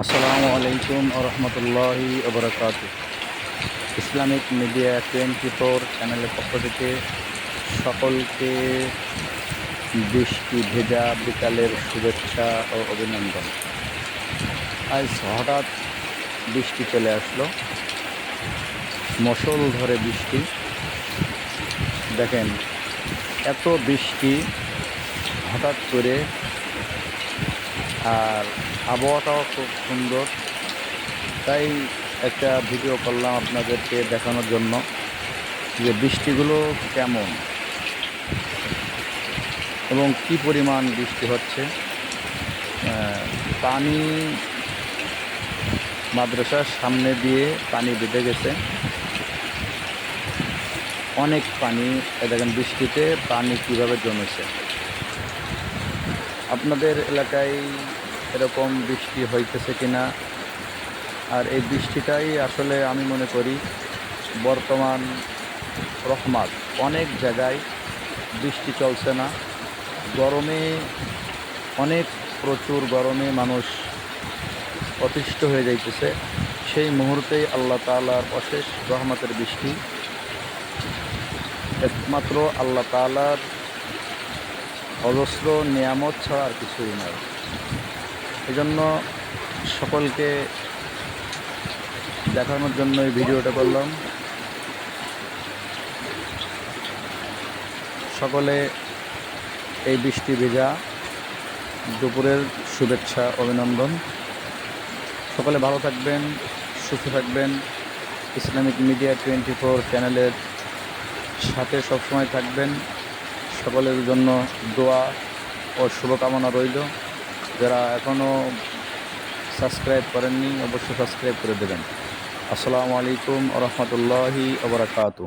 আসসালামু আলাইকুম রহমতুল্লাহি ওবরাকাত ইসলামিক মিডিয়া টোয়েন্টি ফোর চ্যানেলের পক্ষ থেকে সকলকে বৃষ্টি ভেজা বিকালের শুভেচ্ছা ও অভিনন্দন। আজ হঠাৎ বৃষ্টি চলে আসলো। মশল ধরে বৃষ্টি। দেখেন, এত বৃষ্টি হঠাৎ করে আর আবহাওয়াটাও খুব সুন্দর। তাই একটা ভিডিও করলাম আপনাদেরকে দেখানোর জন্য যে বৃষ্টিগুলো কেমন এবং কি পরিমাণ বৃষ্টি হচ্ছে। পানি মাদ্রাসার সামনে দিয়ে পানি বেঁধে গেছে। অনেক পানি দেখেন বৃষ্টিতে পানি কীভাবে জমেছে। আপনাদের এলাকায় এরকম বৃষ্টি হইতেছে কিনা? আর এই বৃষ্টিটাই আসলে আমি মনে করি বর্তমান রহমাত। অনেক জায়গায় বৃষ্টি চলছে না। গরমে অনেক প্রচুর গরমে মানুষ অতিষ্ঠ হয়ে যাইতেছে। সেই মুহূর্তেই আল্লাহ তাআলার অশেষ রহমতের বৃষ্টি। একমাত্র আল্লাহ তাআলার অজস্র নিয়ামত ছাড়া আর কিছুই নয় এজন্য সকলকে দেখানোর জন্য এই ভিডিওটা করলাম। সকলে এই বৃষ্টি ভেজা দুপুরের শুভেচ্ছা, অভিনন্দন। সকলে ভালো থাকবেন, সুস্থ থাকবেন। ইসলামিক মিডিয়া টোয়েন্টি ফোর চ্যানেলের সাথে সবসময় থাকবেন। সকলের জন্য দোয়া ও শুভকামনা রইল। যারা এখনও সাবস্ক্রাইব করেননি, অবশ্যই সাবস্ক্রাইব করে দেবেন। আসসালামু আলাইকুম রহমতুল্লাহি ওবরাকাতু